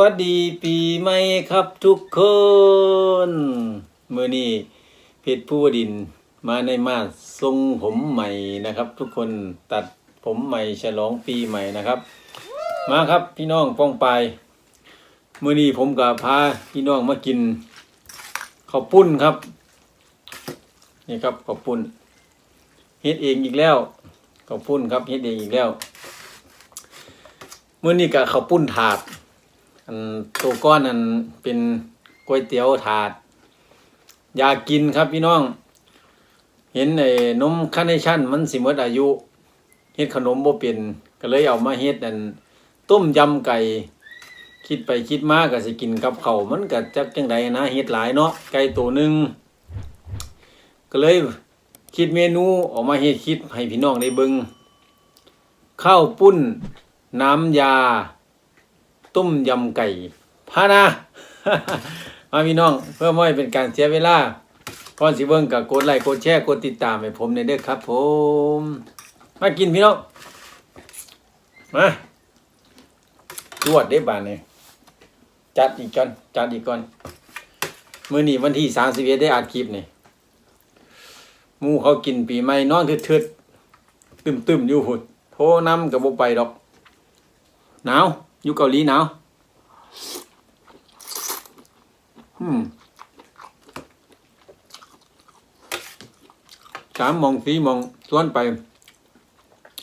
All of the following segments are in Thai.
วัสดีปีใหม่ครับทุกคนมือนี้เพชรผู้ดินมาในมาสทรงผมใหม่นะครับ ทุกคนตัดผมใหม่ฉลองปีใหม่นะครับ มาครับพี่น้องป้องไปายมือนี้ผมกับพาพี่น้องมากินข้าวปุ้นครับ นี่ครับข้าวปุ้นเฮ็ดเองอีกแล้วข้าวปุ้นครับเฮ็ดเองอีกแล้วมื้อนี้กับข้าวปุ้นถาด อันตัวก้อนนั้นเป็นก๋วยเตี๋ยวถาด อยากกินครับพี่น้อง เห็นไอ้นมคาเนชั่นมันสิมดอายุเฮ็ดขนมบ่เป็นก็เลยเอามาเฮ็ดอันต้มยำไก่ คิดไปคิดมาก็สิกินกับเขามันก็จักจังไดนะเฮ็ดหลายเนาะไก่ตัวหนึงก็เลยคิดเมนูออกมาเฮ็ดคิดให้พี่น้องได้เบิ่งข้าวปุ้น น้ำยา ต้มยำไก่พานะมาพี่น้องเพื่อไม่ให้เป็นการเสียเวลาก่อนสิเบิ่งกับกดไลค์กดแชร์กดติดตามให้ผมในเด้อครับ ผม มากินพี่น้องมาตรวจได้บานเลยจัดอีกก่อนจัดอีกก่อนเมื้อนี้วันที่31ได้อัดคลิปนี่มูเขากินปีใหม่นอนทึดๆตึมๆอยู่พุ่นโทรนำกับบ่ไปดอกหนาว อยู่เกาหลีหนาวอืมสามมองสี่มองสวนไป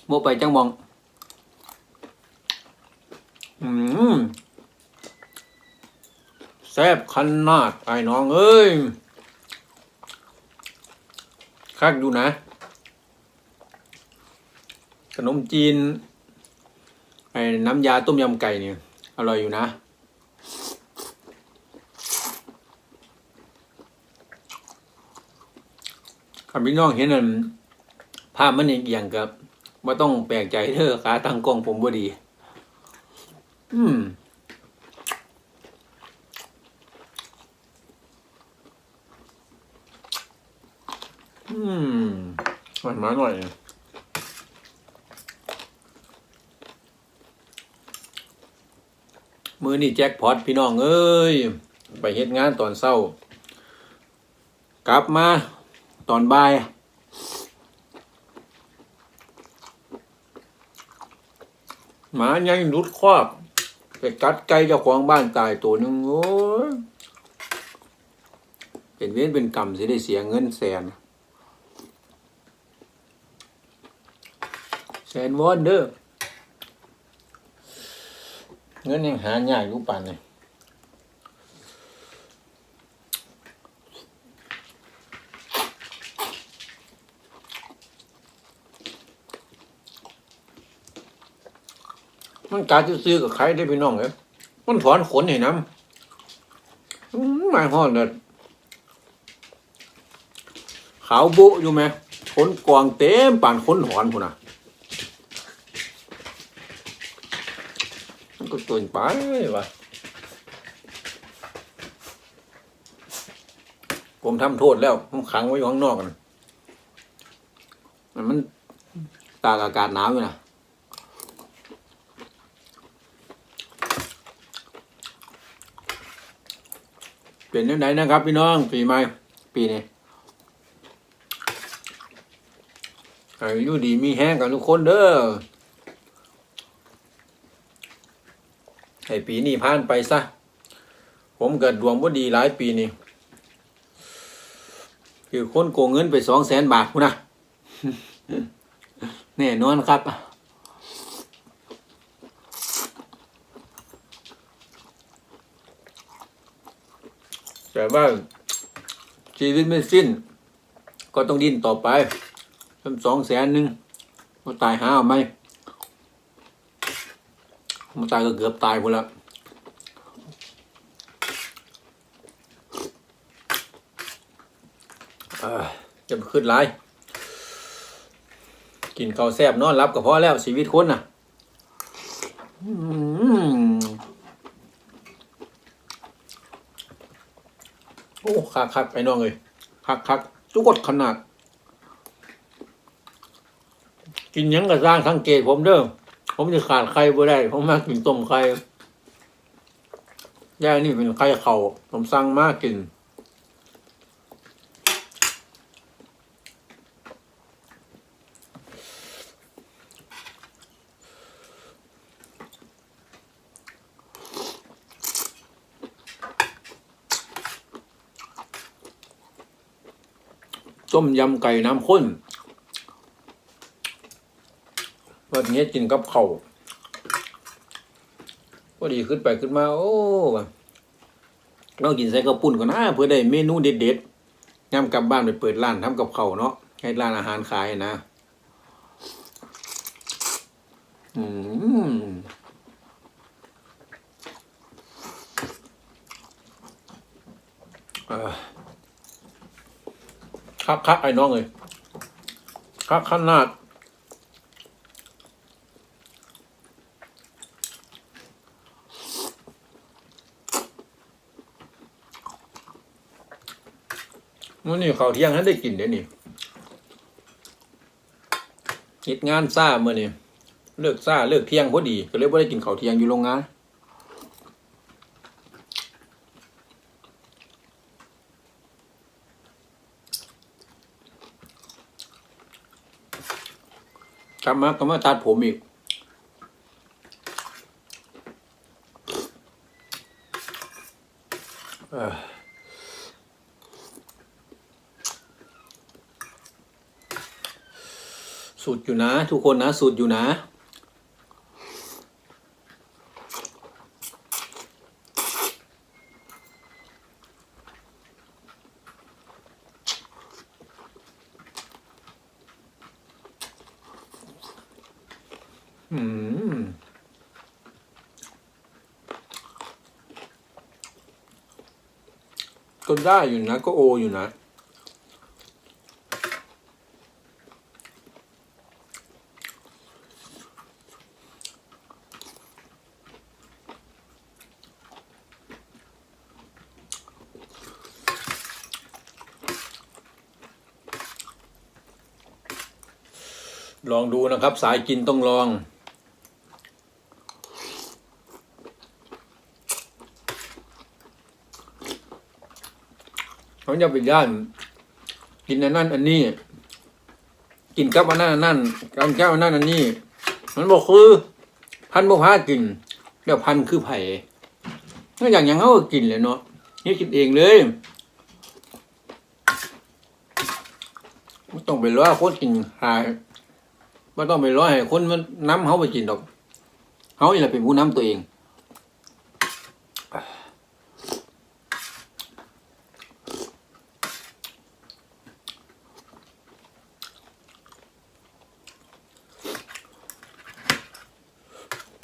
โมไปจังมอง อืมแซ่บขนาดไอ้น้องเอ้ยคักดูนะ ขนมจีน ไอ้น้ำยาต้มยำไก่เนี่ย อร่อยอยู่นะคำพี่น้องเห็นนั่นภาพมันเอียงกับว่าต้องแปลกใจเธอขาตั้งกล้องผมบ่ดี อืม อืมหวานมาหน่อย มือนี่แจ็คพอตพี่น้องเอ้ยไปเฮ็ดงานตอนเช้า กลับมาตอนบ่ายหมายังรุดครอบไปกัดไก่เจ้าของบ้านตายตัวนึงโอ้ยเป็นเว้นเป็นกรรมสิได้เสียเงินแสน แสนวอนเด้อ เงินยังหายากอยู่ป่านเนี่ยมันกาจะซื้อกับใครได้พี่น้องเอ้ยมันถอนขนให้น้ำอื้อไม่พอเด็ดขาวโบอยู่ไหมขนกวางเต็มป่านขนถอนพุ่นน่ะ มันก็เกินไปวะผมทำโทษแล้วผมขังไว้อยู่ข้างนอกกันมันมันตากอากาศหนาวอยู่นะเป็นยังไงนะครับ พี่น้องปีใหม่ปีนี้อายุดีมีแห้งกันทุกคนเด้อ ให้ปีนี้ผ่านไปซะ ผมเกิดดวงบ่ดีหลายปีนี่ คือคนโกงเงินไปสองแสนบาทพูนนะแน่นอนครับ แต่ว่าชีวิตไม่สิ้น ก็ต้องดิ้นต่อไปเป็นสองแสนหนึ่งก็ตายหาเอาไหม มันตายก็เกือบตายหมดแล้วเจะไปขึ้นไรกินข้าวแซ่บนอนรับก็พอแล้วชีวิตคนน่ะโอ้คักคักไปน้องเลยคักคักจุกดขนาด กินยังก็สร้างสังเกตผมเด้อ ผมจะขาดไข่บ่ได้ผมมากกินต้มไข่แย่นี่เป็นไข่เขาผมสั่งมากกิน ต้มยำไก่น้ำข้น วันนี้กินกับเขา่าพอดีขึ้นไปขึ้นมา โอ้เรากินใส่กระปุ่นก่อนนะเพื่อได้เมนูเด็ดๆย่ำกลับบ้านไปเปิดร้านทำกับเขาเนาะให้ร้านอาหารขายนะ อืมคักคักไอ้น้องเลยคักขนาด มื่อนี่เขาวเที่ยงนั้นได้กินเดี๋ยวนี้เหตุงานซ่าเมื่อนี่เลิกซ่าเลิกเที่ยงพอดี ก็เลยว่าได้กินข้าวเที่ยงอยู่โรงงานกลับมาก็มาตัดผมอีก สูตรอยู่นะ ทุกคนนะสูตรอยู่นะอืมก็ได้อยู่นะ ก็โออยู่นะ ลองดูนะครับ สายกินต้องลอง เขาจะไปย่าน กินอันนั้นอันนี้ กินกับอันนั้นอันนั้นกินกับอันนั้นอันนี้ มันบอกคือ พันบ่พากินเดี๋ยวพันคือไผ่ถ้าอย่างอย่างเขาก็กินเลยเนาะนี่กินเองเลยไม่ต้องไปรอคนกินหาย ไม่ต้องไปร้อให้คนมันน้ำเขาไปกินดอกเขานี่แหละเป็นผู้น้ำตัวเอง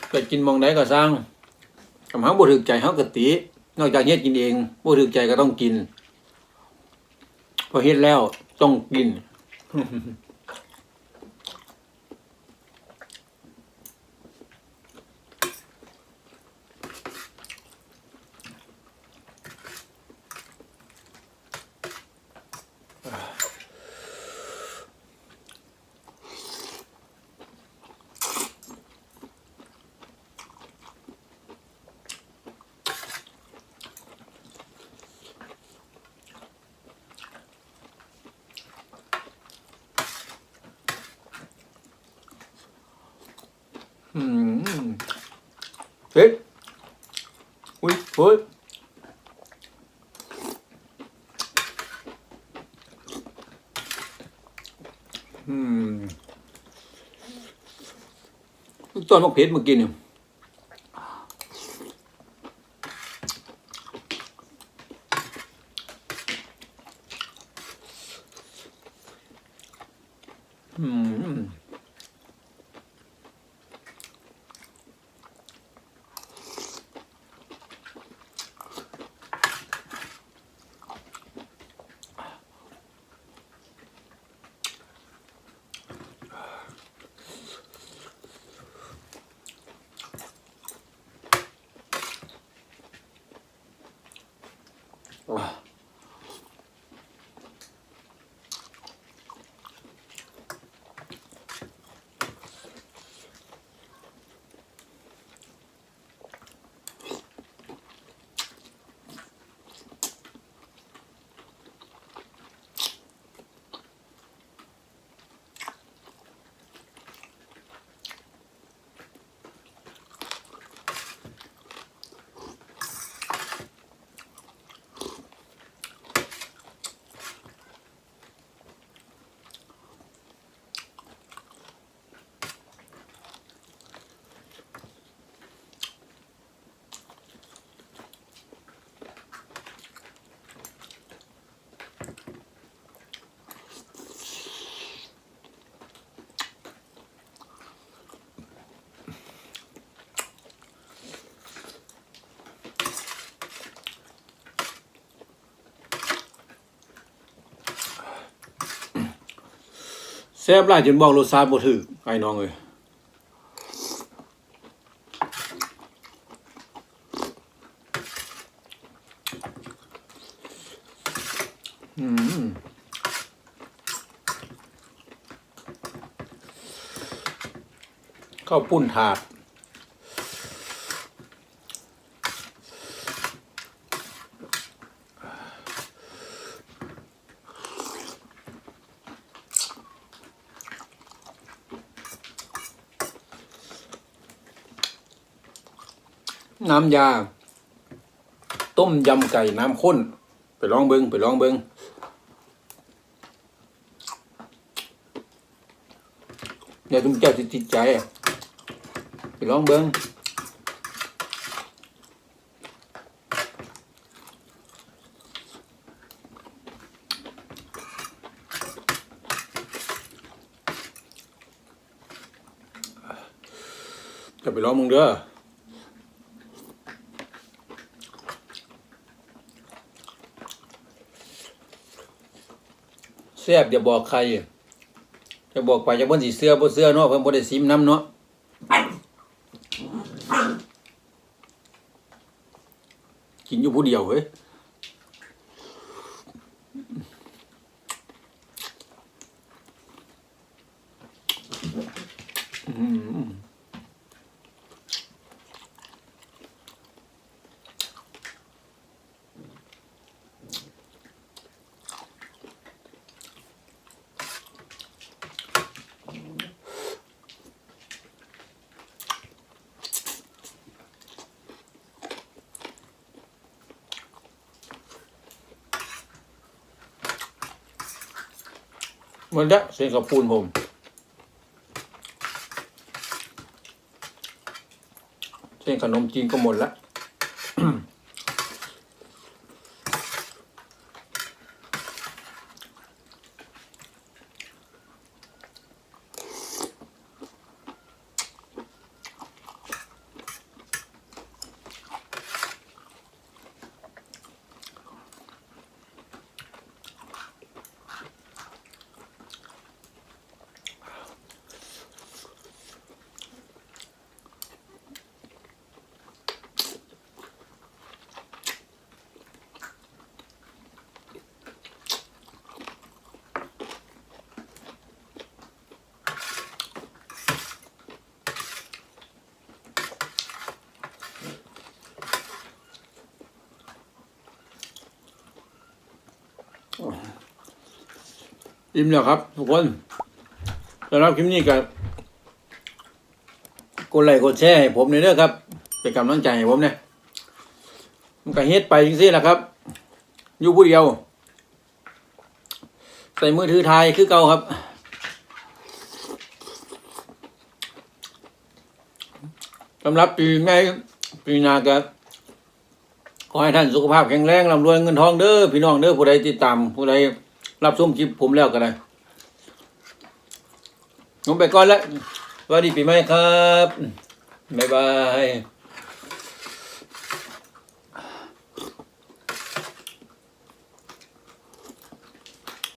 ไปกินมองไหนก็สร้างคำหาบ่ถึกใจเฮาก็ติ นอกจากเฮ็ดกินเองบ่ถึกใจก็ต้องกิน พอเฮ็ดแล้วต้องกิน อืม เฮ้ยอุ้ยเฮ้ยอืมตอนมะเพ็ดเมื่อกี้เนี่ยอืม อ แซ่บหลายจนบอกรสชาติบ่ถึกไอ้น้องเอ้ยอืมข้าวปุ้นถาด น้ำยา ต้มยำไก่น้ำข้น ไปลองเบิงไปลองเบิงเดี๋ยวทุกเจ้าติดใจอะไปลองเบิงจะไปลองมึงเด้อ ซ่บอย่าบอกใครจะบอกไปจะบ่นสีเสื้อบ่เสื้อเนาะเพิ่นบ่ได้ซิมน้ำเนาะกินอยู่ผู้เดียวเฮ้ย มันละเส้นกับปูนผมเส้นขนมจีนก็หมดละ อิ่มแล้วครับ ทุกคนสำหรับคลิปนี้ก็กดไลค์กดแชร์ให้ผมหน่อยเด้อครับ เป็นกำลังใจให้ผมเนี่ยมันก็เฮ็ดไปจริงๆแหละครับ อยู่ผู้เดียว ใส่มือถือถ่ายคือเก่าครับสำหรับปีใหม่ปีหน้าก็ขอให้ท่านสุขภาพแข็งแรงร่ำรวยเงินทองเด้อพี่น้องเด้อผู้ใดติดตามผู้ใด รับชมคลิปผมแล้วก็ได้ผมไปก่อนแล้วสวัสดีปีใหม่ครับ บ๊ายบาย